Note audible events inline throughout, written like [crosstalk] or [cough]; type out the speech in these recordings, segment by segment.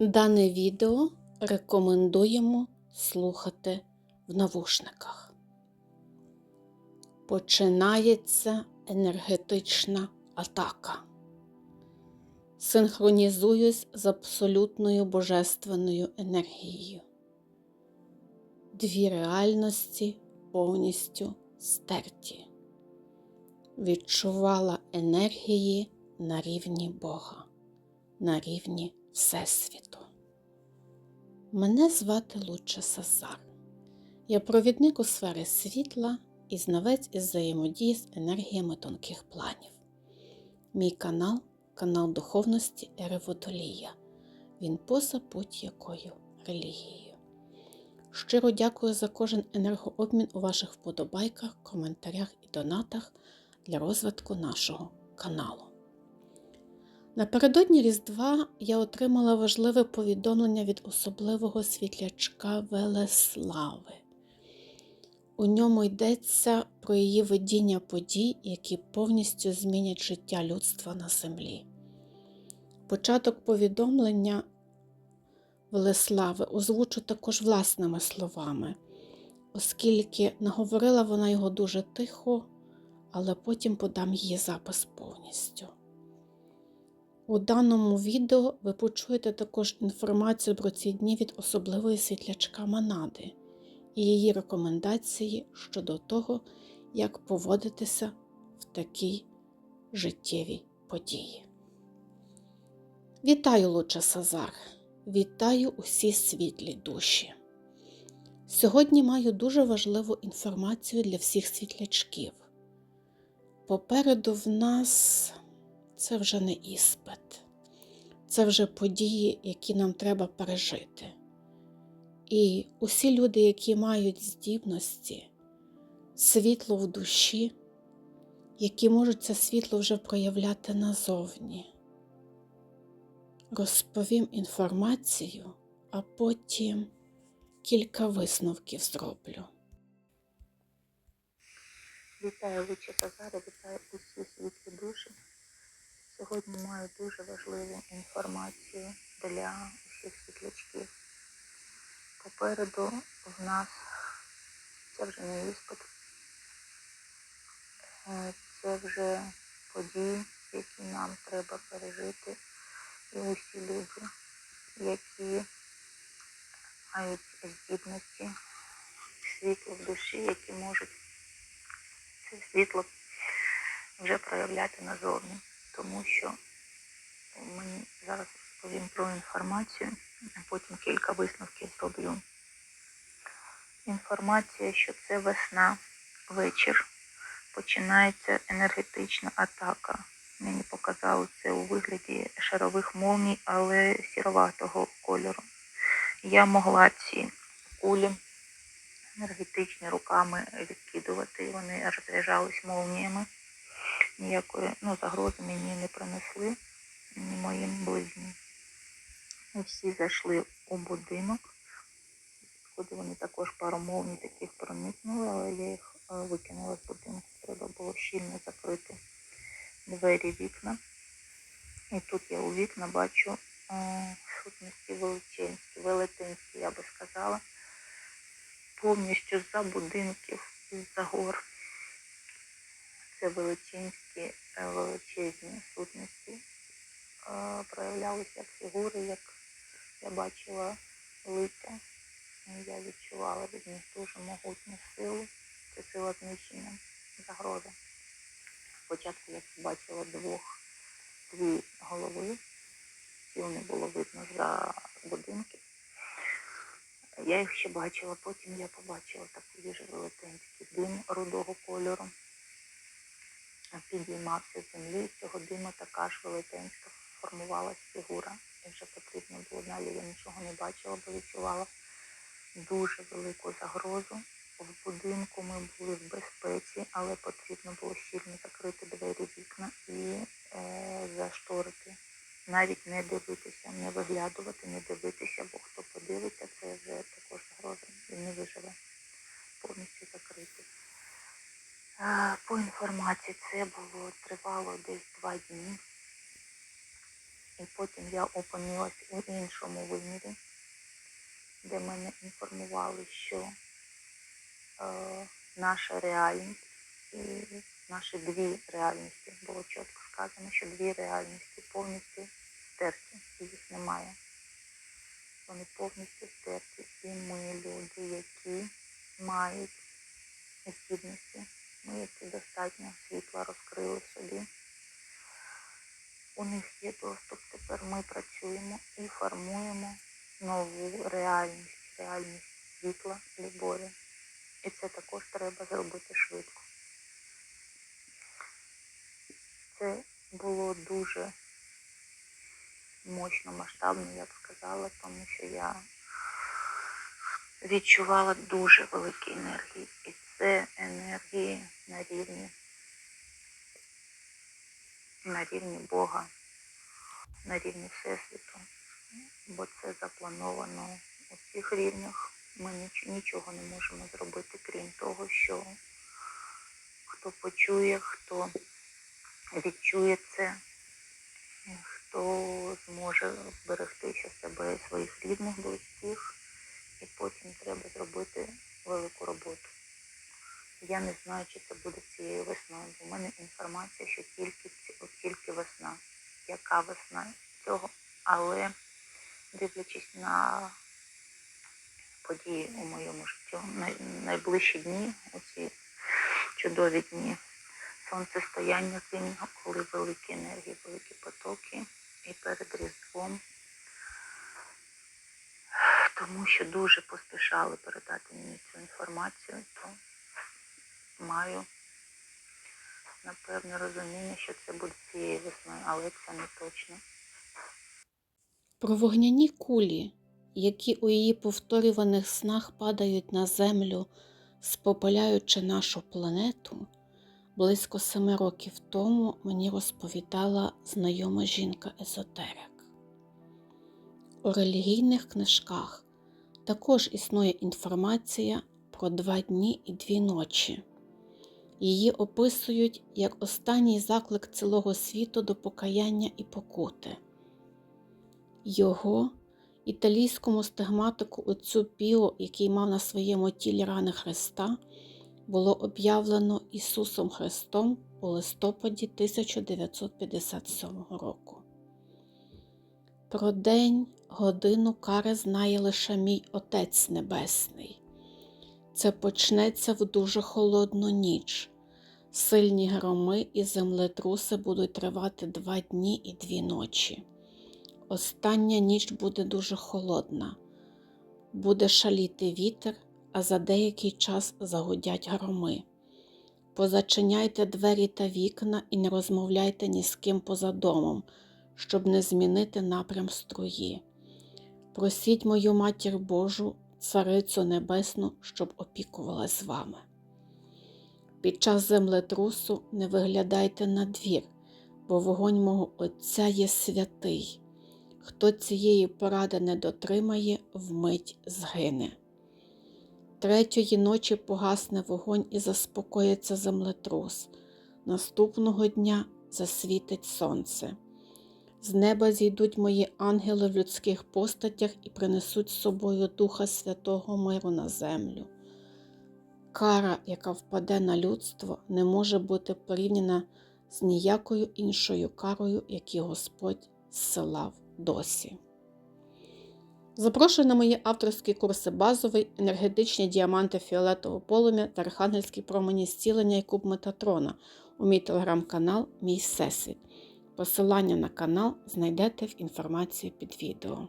Дане відео рекомендуємо слухати в навушниках. Починається енергетична атака. Синхронізуюсь з абсолютною божественною енергією. Дві реальності повністю стерті. Відчувала енергії на рівні Бога, на рівні Всесвіту. Мене звати Луча Сазар. Я провідник у сфери світла і знавець із взаємодії з енергіями тонких планів. Мій канал канал духовності Ери Водолія. Він поза будь-якою релігією. Щиро дякую за кожен енергообмін у ваших вподобайках, коментарях і донатах для розвитку нашого каналу. Напередодні Різдва я отримала важливе повідомлення від особливого світлячка Велеслави. У ньому йдеться про її видіння подій, які повністю змінять життя людства на землі. Початок повідомлення Велеслави озвучу також власними словами, оскільки наговорила вона його дуже тихо, але потім подам її запис повністю. У даному відео ви почуєте також інформацію про ці дні від особливої світлячка Манади і її рекомендації щодо того, як поводитися в такій життєвій події. Вітаю, Луча Сазар! Вітаю усі світлі душі! Сьогодні маю дуже важливу інформацію для всіх світлячків. Попереду в нас це вже не іспит, це вже події, які нам треба пережити. І усі люди, які мають здібності, світло в душі, які можуть це світло вже проявляти назовні. Розповім інформацію, а потім кілька висновків зроблю. Вітаю Лучі Тазари, вітаю усі світлі душі. Сьогодні маю дуже важливу інформацію для усіх світлячків. Попереду в нас це вже не іспит, Е, це вже події, які нам треба пережити. І усі люди, які мають здібності, світло в душі, які можуть це світло вже проявляти назовні. Тому що мені зараз розповім про інформацію, а потім кілька висновків зроблю. Інформація, що це весна, вечір, починається енергетична атака. Мені показали це у вигляді шарових молній, але сіроватого кольору. Я могла ці кулі енергетичні руками відкидувати, вони розряджались молніями. Ніякої ну, загрози мені не принесли, ні моїм ближнім. Ми всі зайшли у будинок. Куди вони також пару молній таких проникнули, але я їх е, викинула з будинку. Треба було щільно закрити двері, вікна. І тут я у вікна бачу е, сутності величенські, велетенські, я би сказала, повністю з-за будинків, з-за гор. Це величенські, е, величезні сутності. Е, проявлялися як фігури, як я бачила лиця. Я відчувала від них дуже могутню силу. Це сила знищення, загроза. Спочатку я побачила двох, дві голови, тіл не було видно за будинки. Я їх ще бачила, потім я побачила такий дуже велетенський дим рудого кольору. Підіймався з землі, з цього диму така ж велетенська формувалась фігура. І вже потрібно було далі, я нічого не бачила, бо відчувала дуже велику загрозу. В будинку ми були в безпеці, але потрібно було щільно закрити двері вікна і е, зашторити. Навіть не дивитися, не виглядувати, не дивитися, бо хто подивиться, це вже також загроза і не виживе. Повністю закрити. Е, По інформації це було тривало десь два дні. І потім я опинилась у іншому вимірі, де мене інформували, що е, наша реальність і наші дві реальності, було чітко сказано, що дві реальності повністю стерті, їх немає. Вони повністю стерті. І ми люди, які мають здібності, ми, які достатньо світла розкрили собі. У них є доступ. Тепер ми працюємо і формуємо нову реальність, реальність світла, любові. І це також треба зробити швидко. Це було дуже мощно, масштабно, я б сказала, тому що я відчувала дуже великі енергії. Це енергії на рівні, на рівні Бога, на рівні Всесвіту. Бо це заплановано у всіх рівнях. Ми ніч- нічого не можемо зробити, крім того, що хто почує, хто відчує це, хто зможе зберегти ще себе і своїх рідних, близьких, і потім треба зробити велику роботу. Я не знаю, чи це буде цією весною, бо в мене інформація, що тільки, тільки весна. Яка весна цього? Але дивлячись на події у моєму житті, найближчі дні, оці чудові дні сонцестояння зимнього, коли великі енергії, великі потоки і перед Різдвом. Тому що дуже поспішали передати мені цю інформацію, то маю напевне розуміння, що це буде цією весною, але це не точно. Про вогняні кулі, які у її повторюваних снах падають на землю, спопаляючи нашу планету, близько семи років тому мені розповідала знайома жінка-езотерик. У релігійних книжках також існує інформація про два дні і дві ночі. Її описують як останній заклик цілого світу до покаяння і покути. Його італійському стигматику отцю Піо, який мав на своєму тілі рани Христа, було об'явлено Ісусом Христом у листопаді 1957 року. Про день, годину кари знає лише мій Отець Небесний. Це почнеться в дуже холодну ніч. Сильні громи і землетруси будуть тривати два дні і дві ночі. Остання ніч буде дуже холодна, буде шаліти вітер, а за деякий час загудять громи. Позачиняйте двері та вікна і не розмовляйте ні з ким поза домом, щоб не змінити напрям струї. Просіть мою матір Божу, Царицю Небесну, щоб опікувалась вами. Під час землетрусу не виглядайте на двір, бо вогонь мого Отця є святий. Хто цієї поради не дотримає, вмить згине. Третьої ночі погасне вогонь і заспокоїться землетрус. Наступного дня засвітить сонце. З неба зійдуть мої ангели в людських постатях і принесуть з собою Духа Святого миру на землю. Кара, яка впаде на людство, не може бути порівняна з ніякою іншою карою, яку Господь зсилав досі. Запрошую на мої авторські курси базовий, енергетичні діаманти фіолетового полум'я та архангельські промені зцілення і куб Метатрона у мій телеграм-канал Мій Всесвіт. Посилання на канал знайдете в інформації під відео.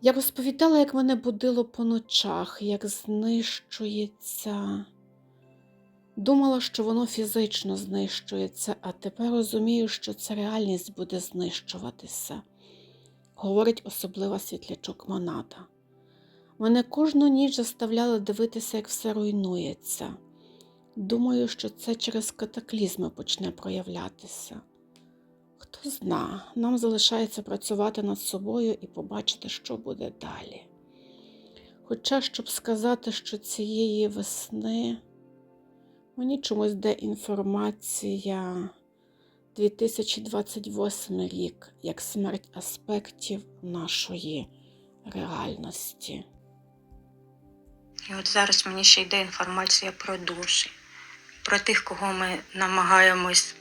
Я розповідала, як мене будило по ночах, як знищується. Думала, що воно фізично знищується, а тепер розумію, що ця реальність буде знищуватися, говорить особлива світлячок Монада. Мене кожну ніч заставляли дивитися, як все руйнується. Думаю, що це через катаклізми почне проявлятися. Хто зна, нам залишається працювати над собою і побачити, що буде далі. Хоча, щоб сказати, що цієї весни мені чомусь де інформація 2028 рік як смерть аспектів нашої реальності. І от зараз мені ще йде інформація про душі, про тих, кого ми намагаємось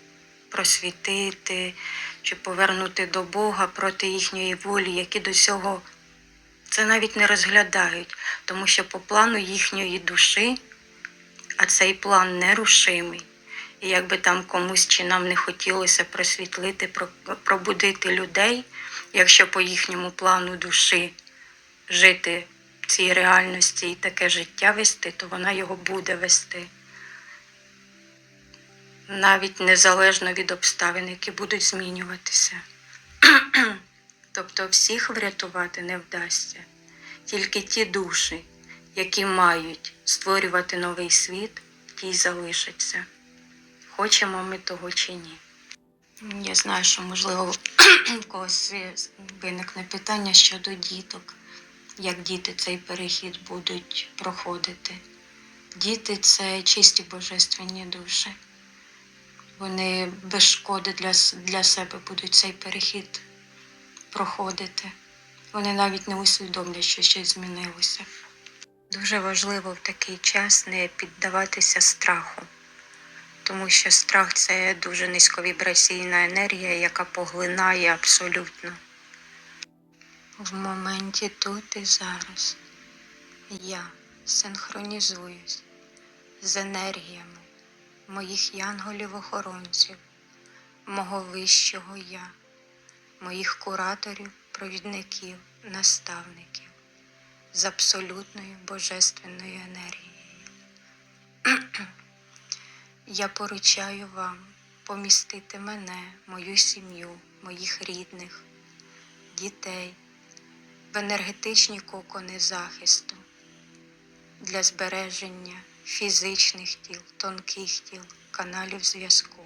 просвітити чи повернути до Бога проти їхньої волі, які до цього це навіть не розглядають, тому що по плану їхньої душі, а цей план нерушимий. І якби там комусь чи нам не хотілося просвітлити, пробудити людей, якщо по їхньому плану душі жити в цій реальності і таке життя вести, то вона його буде вести. Навіть незалежно від обставин, які будуть змінюватися. [clears throat] тобто всіх врятувати не вдасться. Тільки ті душі, які мають створювати новий світ, ті й залишаться. Хочемо ми того чи ні. Я знаю, що можливо [clears throat] у когось виникне питання щодо діток як діти цей перехід будуть проходити. Діти це чисті божественні душі. Вони без шкоди для, для себе будуть цей перехід проходити. Вони навіть не усвідомлять, що щось змінилося. Дуже важливо в такий час не піддаватися страху, тому що страх це дуже низьковібраційна енергія, яка поглинає абсолютно в моменті тут і зараз. Я синхронізуюсь з енергіями моїх янголів-охоронців, мого вищого я, моїх кураторів, провідників, наставників з абсолютною божественною енергією. [clears throat] Я поручаю вам помістити мене, мою сім'ю, моїх рідних, дітей в енергетичні кокони захисту для збереження фізичних тіл, тонких тіл, каналів зв'язку,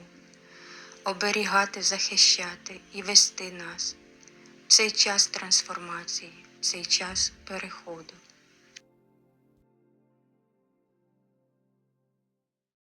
оберігати, захищати і вести нас в цей час трансформації, цей час переходу.